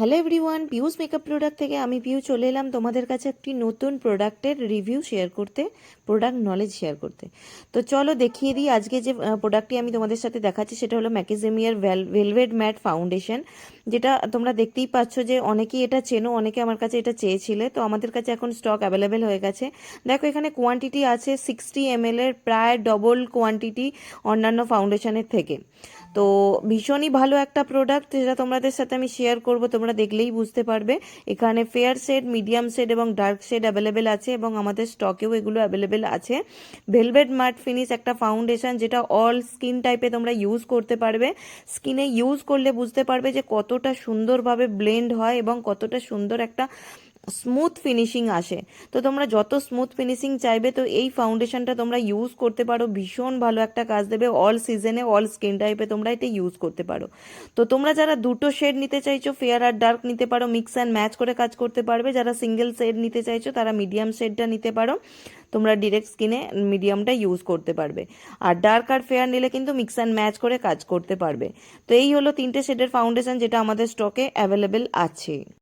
Hello everyone Piu's makeup product থেকে আমি পিউ চলে এলাম তোমাদের কাছে একটি নতুন প্রোডাক্টের রিভিউ শেয়ার করতে প্রোডাক্ট নলেজ শেয়ার করতে। তো চলো দেখিয়ে দিই আজকে যে প্রোডাক্টটি আমি তোমাদের সাথে দেখাচ্ছি, সেটা হলো ম্যাকিজেমিয়ার ভেলভেট ম্যাট ফাউন্ডেশন যেটা তোমরা দেখতেই পাচ্ছ যে অনেকেই এটা চেনো, অনেকে আমার কাছে এটা চেয়েছিলে। তো আমাদের কাছে এখন স্টক অ্যাভেলেবেল হয়ে গেছে। দেখো এখানে কোয়ান্টিটি আছে সিক্সটি এম এর, প্রায় ডবল কোয়ান্টিটি অন্যান্য ফাউন্ডেশনের থেকে। তো ভীষণই ভালো একটা প্রোডাক্ট যেটা তোমাদের সাথে আমি শেয়ার করব, তোমরা দেখলেই বুঝতে পারবে। এখানে ফেয়ার শেড মিডিয়াম শেড এবং ডার্ক শেড অ্যাভেলেবেল আছে এবং আমাদের স্টকেও এগুলো অ্যাভেলেবেল আছে। ভেলভেট মার্ট ফিনিশ একটা ফাউন্ডেশন যেটা অল স্কিন টাইপে তোমরা ইউজ করতে পারবে। স্কিনে ইউজ করলে বুঝতে পারবে যে কতটা সুন্দরভাবে ব্লেন্ড হয় এবং কতটা সুন্দর একটা স্মুথ ফিনিশিং আসে। তো তোমরা যত স্মুথ ফিনিশিং চাইবে, তো এই ফাউন্ডেশনটা তোমরা ইউজ করতে পারো। ভীষণ ভালো একটা কাজ দেবে। অল সিজনে অল স্কিন টাইপে তোমরা এটা ইউজ করতে পারো। তো তোমরা যারা দুটো শেড নিতে চাইছো ফেয়ার আর ডার্ক নিতে পারো মিক্স অ্যান্ড ম্যাচ করে কাজ করতে পারবে। যারা সিঙ্গেল শেড নিতে চাইছো, তারা মিডিয়াম শেডটা নিতে পারো। তোমরা ডিরেক্ট স্কিনে মিডিয়ামটা ইউজ করতে পারবে। আর ডার্ক আর ফেয়ার নিলে কিন্তু মিক্স অ্যান্ড ম্যাচ করে কাজ করতে পারবে। তো এই হলো তিনটে শেডের ফাউন্ডেশন যেটা আমাদের স্টকে অ্যাভেলেবেল আছে।